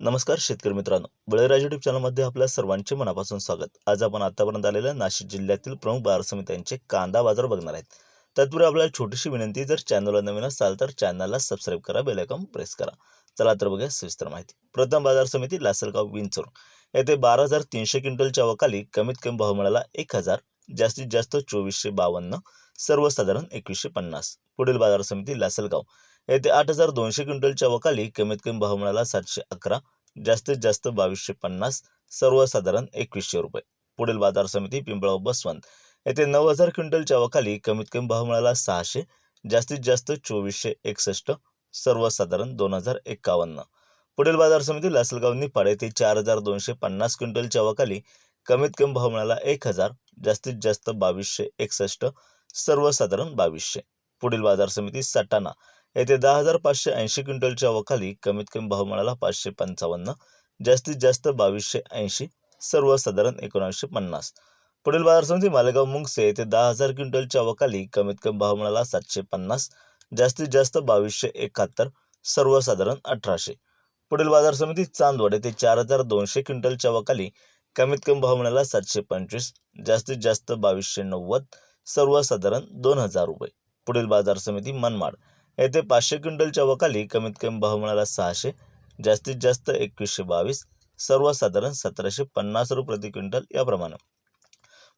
नमस्कार शेतकरी मित्रांनो. बळीराज युट्यूब चॅनलमध्ये आपल्या सर्वांचे मनापासून स्वागत. आज आपण आतापर्यंत आलेल्या नाशिक जिल्ह्यातील प्रमुख बाजार समित्यांचे कांदा बाजार बघणार आहेत. तत्पूर्वी आपल्याला छोटीशी विनंती जर चॅनलला नवीन असाल तर चॅनलला सबस्क्राईब करा बेलायकॉन प्रेस करा. चला तर बघूया सविस्तर माहिती. प्रथम बाजार समिती लासलगाव विंचूर. येथे बारा हजार तीनशे क्विंटलच्या वकाली कमीत कमी भाव मिळाला एक हजार जास्तीत जास्त चोवीसशे बावन्न सर्वसाधारण एकवीसशे पन्नास. पुढील बाजार समिती लासलगाव. येथे आठ हजार दोनशे क्विंटलच्या वकाली कमीत कमी भाव मिळाला सातशे अकरा जास्तीत जास्त बावीसशे पन्नास सर्वसाधारण एकवीसशे रुपये. पुढील बाजार समिती पिंपळाव बसवंत. येथे नऊ हजार क्विंटलच्या वकाली कमीत कमी भाव मिळाला सहाशे जास्तीत जास्त चोवीसशे एकसष्ट सर्वसाधारण दोन हजार एक्कावन्न पुढील बाजार समिती लासलगाव निफाड येथे चार हजार दोनशे पन्नास क्विंटलच्या वकाली कमीत कमी भाव मिळाला एक हजार जास्तीत जास्त बावीसशे एकसष्ट सर्वसाधारण बावीसशे. पुढील बाजार समिती सटाणा. येथे दहा हजार पाचशे ऐंशी क्विंटलच्या वखाली कमीत कमी भाव मिळाला पाचशे पंचावन्न जास्तीत जास्त बावीसशे ऐंशी सर्वसाधारण एकोणीसशे पन्नास. पुढील बाजार समिती मालेगाव मुंगसे येथे दहा हजार क्विंटलच्या वखाली कमीत कमी भाव मिळाला सातशे पन्नास जास्तीत जास्त बावीसशे एकाहत्तर सर्वसाधारण अठराशे. पुढील बाजार समिती चांदवड येथे चार हजार दोनशे क्विंटलच्या वखाली कमीत कमी भाव मिळाला सातशे पंचवीस जास्तीत जास्त बावीसशे नव्वद सर्वसाधारण दोन हजार रुपये. पुढील बाजार समिती मनमाड. येथे पाचशे क्विंटलच्या वकाली कमीत कमी भाव मिळाला सहाशे जास्तीत जास्त एकवीसशे बावीस सर्वसाधारण सतराशे पन्नास रुपये प्रति क्विंटल याप्रमाणे.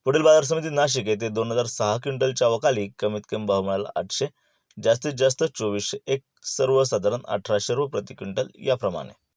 पुढील बाजार समिती नाशिक येथे दोन हजार सहा क्विंटलच्या वकाली कमीत कमी भाव मिळाला आठशे जास्तीत जास्त चोवीसशे एक सर्वसाधारण अठराशे रुपये प्रति क्विंटल याप्रमाणे.